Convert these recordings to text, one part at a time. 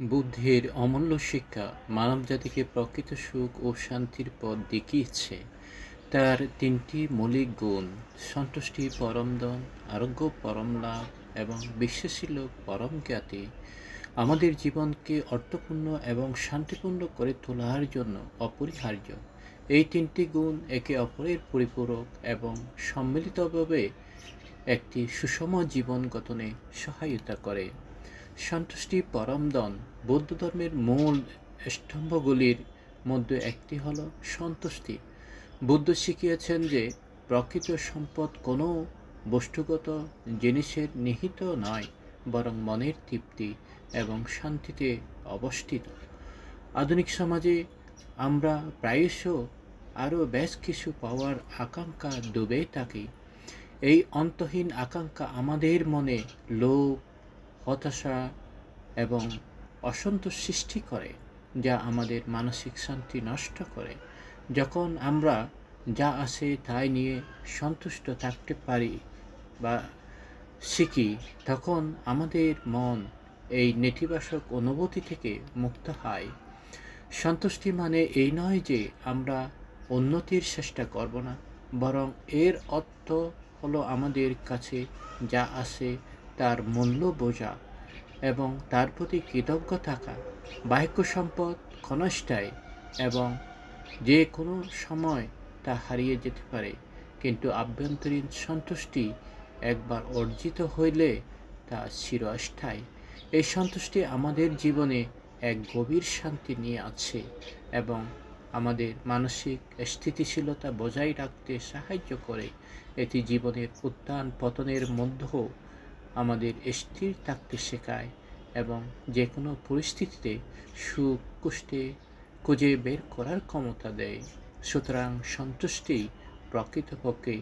বুদ্ধের অমূল্য শিক্ষা মানবজাতিকে প্রকৃত সুখ ও শান্তির পথ দেখিয়েছে। তার তিনটি মৌলিক গুণ, সন্তুষ্টি পরমদন আরোগ্য পরম লাভ এবং বিশ্বাসী লোক পরম জ্ঞাতি, আমাদের জীবনকে অর্থপূর্ণ এবং শান্তিপূর্ণ করে তোলার জন্য অপরিহার্য। এই তিনটি গুণ একে অপরের পরিপূরক এবং সম্মিলিতভাবে একটি সুষম জীবন গঠনে সহায়তা করে। সন্তুষ্টি পরমদন বৌদ্ধ ধর্মের মূল স্তম্ভগুলির মধ্যে একটি হল সন্তুষ্টি। বুদ্ধ শিখিয়েছেন যে, প্রকৃত সম্পদ কোনো বস্তুগত জিনিসের নিহিত নয়, বরং মনের তৃপ্তি এবং শান্তিতে অবস্থিত। আধুনিক সমাজে আমরা প্রায়শ আরও বেশ কিছু পাওয়ার আকাঙ্ক্ষা ডুবে থাকি। এই অন্তহীন আকাঙ্ক্ষা আমাদের মনে লোভ হতাশা এবং অসন্তোষ সৃষ্টি করে, যা আমাদের মানসিক শান্তি নষ্ট করে। যখন আমরা যা আছে তাই নিয়ে সন্তুষ্ট থাকতে পারি বা শিখি, তখন আমাদের মন এই নেতিবাচক অনুভূতি থেকে মুক্ত হয়। সন্তুষ্টি মানে এই নয় যে আমরা উন্নতির চেষ্টা করব না, বরং এর অর্থ হলো আমাদের কাছে যা আছে তার মূল্য বোঝা এবং তার প্রতি কৃতজ্ঞ থাকা বাহ্য সম্পদ, ক্ষণস্থায়ী এবং যে কোনো সময় তা হারিয়ে যেতে পারে। কিন্তু আভ্যন্তরীণ সন্তুষ্টি একবার অর্জিত হইলে তা চিরস্থায়ী। এই সন্তুষ্টি আমাদের জীবনে এক গভীর শান্তি নিয়ে আছে এবং আমাদের মানসিক স্থিতিশীলতা বজায় রাখতে সাহায্য করে। এটি জীবনের উত্থান, পতনের মধ্যেও আমাদের স্থির থাকতে শেখায় এবং যে কোনো পরিস্থিতিতে সুখ কুষ্টে খুঁজে বের করার ক্ষমতা দেয়। সুতরাং সন্তুষ্টি প্রকৃতপক্ষে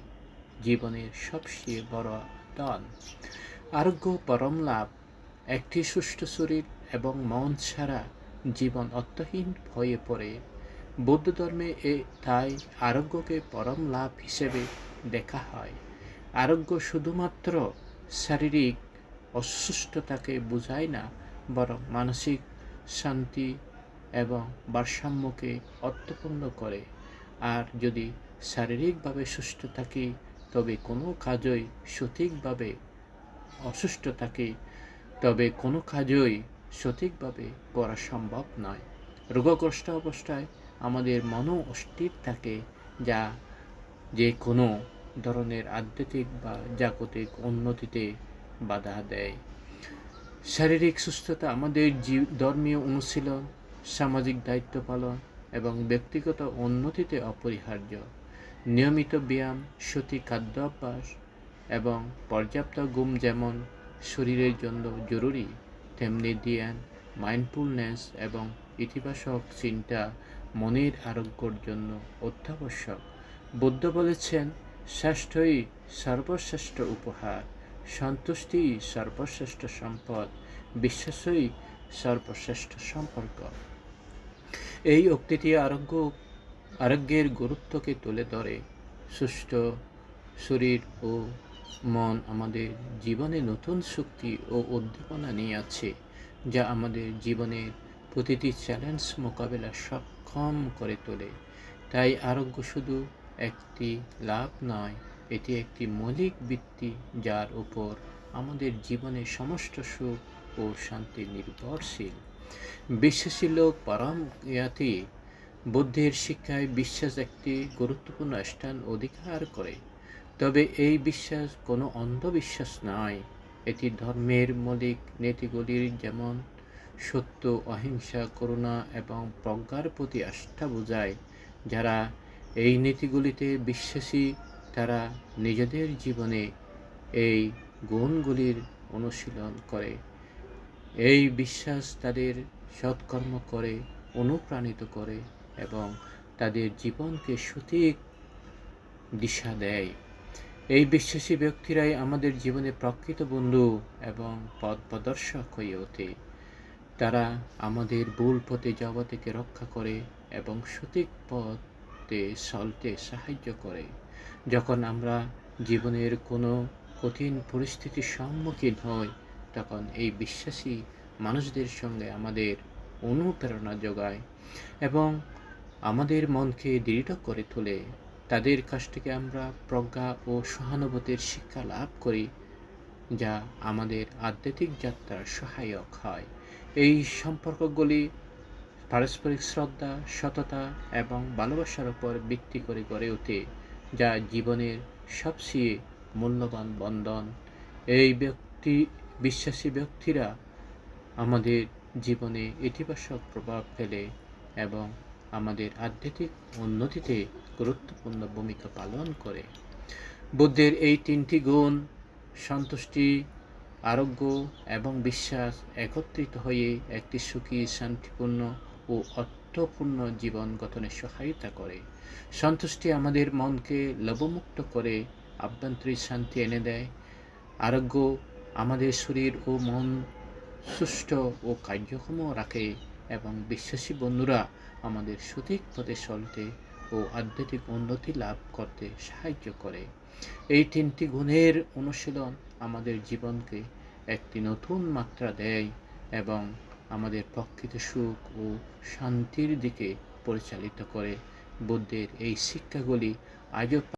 জীবনের সবচেয়ে বড় দান আরোগ্য পরম লাভ, একটি সুষ্ঠু শরীর এবং মন ছাড়া জীবন অর্থহীন হয়ে পড়ে। বৌদ্ধ ধর্মে এ, তাই আরোগ্যকে পরম লাভ হিসেবে দেখা হয়। আরোগ্য শুধুমাত্র শারীরিক অসুস্থতাকে বোঝায় না, বরং মানসিক শান্তি এবং ভারসাম্যকে অর্থপূর্ণ করে। আর যদি শারীরিকভাবে সুস্থ থাকি, তবে কোনো কাজই সঠিকভাবে অসুস্থ থাকি তবে কোনো কাজই সঠিকভাবে করা সম্ভব নয়। রোগগ্রস্ত অবস্থায় আমাদের মনও অস্থির থাকে, যা যে কোনো ধরনের আধ্যাত্মিক বা জাগতিক উন্নতিতে বাধা দেয়। শারীরিক সুস্থতা আমাদের জীব, ধর্মীয় অনুশীলন, সামাজিক দায়িত্ব পালন এবং ব্যক্তিগত উন্নতিতে অপরিহার্য। নিয়মিত ব্যায়াম, সঠিক খাদ্যাভ্যাস এবং পর্যাপ্ত ঘুম যেমন শরীরের জন্য জরুরি, তেমনি ধ্যান মাইন্ডফুলনেস এবং ইতিবাচক চিন্তা মনের আরোগ্যর জন্য অত্যাবশ্যক। বুদ্ধ বলেছেন শ্রেষ্ঠই সর্বশ্রেষ্ঠ উপহার, সন্তুষ্টি সর্বশ্রেষ্ঠ সম্পদ, বিশ্বাসই সর্বশ্রেষ্ঠ সম্পর্ক। এই উক্তিটি আরোগ্য, আরোগ্যের গুরুত্বকে তুলে ধরে। সুস্থ শরীর ও মন আমাদের জীবনে নতুন শক্তি ও উদ্দীপনা নিয়ে আছে, যা আমাদের জীবনের প্রতিটি চ্যালেঞ্জ মোকাবেলা সক্ষম করে তোলে। তাই আরোগ্য শুধু একটি লাভ নয়। এটি একটি মৌলিক বৃত্তি যার উপর আমাদের জীবনের সমস্ত সুখ ও শান্তি নির্ভরশীল। বিশ্বাসী লোক পরম জ্ঞাতি বুদ্ধের শিক্ষায় বিশ্বাস একটি গুরুত্বপূর্ণ স্থান অধিকার করে। তবে এই বিশ্বাস কোনো অন্ধবিশ্বাস নয়। এটি ধর্মের মৌলিক নীতিগুলির যেমন সত্য, অহিংসা, করুণা এবং প্রজ্ঞার প্রতি আস্থা বোঝায়, যারা এই নীতিগুলিতে বিশ্বাসী তারা নিজেদের জীবনে এই গুণগুলির অনুশীলন করে। এই বিশ্বাস তাদের সৎকর্ম করে, অনুপ্রাণিত করে এবং তাদের জীবনকে সঠিক দিশা দেয়। এই বিশ্বাসী ব্যক্তিরাই আমাদের জীবনে প্রকৃত বন্ধু এবং পথ প্রদর্শক হয়ে ওঠে। তারা আমাদের ভুল পথে যাওয়া থেকে রক্ষা করে এবং সঠিক পথে চলতে সাহায্য করে। যখন আমরা জীবনের কোনো কঠিন পরিস্থিতির সম্মুখীন হই, তখন এই বিশ্বাসী মানুষদের সঙ্গে আমাদের অনুপ্রেরণা যোগায় এবং আমাদের মনকে দৃঢ় করে তোলে। তাদের কাছ থেকে আমরা প্রজ্ঞা ও সহানুভূতির শিক্ষা লাভ করি, যা আমাদের আধ্যাত্মিক যাত্রার সহায়ক হয়। এই সম্পর্কগুলি পারস্পরিক শ্রদ্ধা, সততা এবং ভালোবাসার উপর ভিত্তি করে গড়ে ওঠে, যা জীবনের সবচেয়ে মূল্যবান বন্ধন। এই ব্যক্তি, বিশ্বাসী ব্যক্তিরা আমাদের জীবনে ইতিবাচক প্রভাব ফেলে এবং আমাদের আধ্যাত্মিক উন্নতিতে গুরুত্বপূর্ণ ভূমিকা পালন করে। বুদ্ধের এই তিনটি গুণ, সন্তুষ্টি, আরোগ্য এবং বিশ্বাস একত্রিত হয়ে একটি সুখী, শান্তিপূর্ণ ও অর্থপূর্ণ জীবন গঠনে সহায়তা করে। সন্তুষ্টি আমাদের মনকে লবমুক্ত করে, আভ্যন্তরীণ শান্তি এনে দেয়। আরোগ্য আমাদের শরীর ও মন সুষ্ঠ ও কার্যক্ষম রাখে এবং বিশ্বাসী বন্ধুরা আমাদের সঠিক পথে চলতে ও আধ্যাত্মিক উন্নতি লাভ করতে সাহায্য করে। এই তিনটি গুণের অনুশীলন আমাদের জীবনকে একটি নতুন মাত্রা দেয় এবং আমাদের প্রকৃত সুখ ও শান্তির দিকে পরিচালিত করে। বুদ্ধের এই শিক্ষাগুলি আজও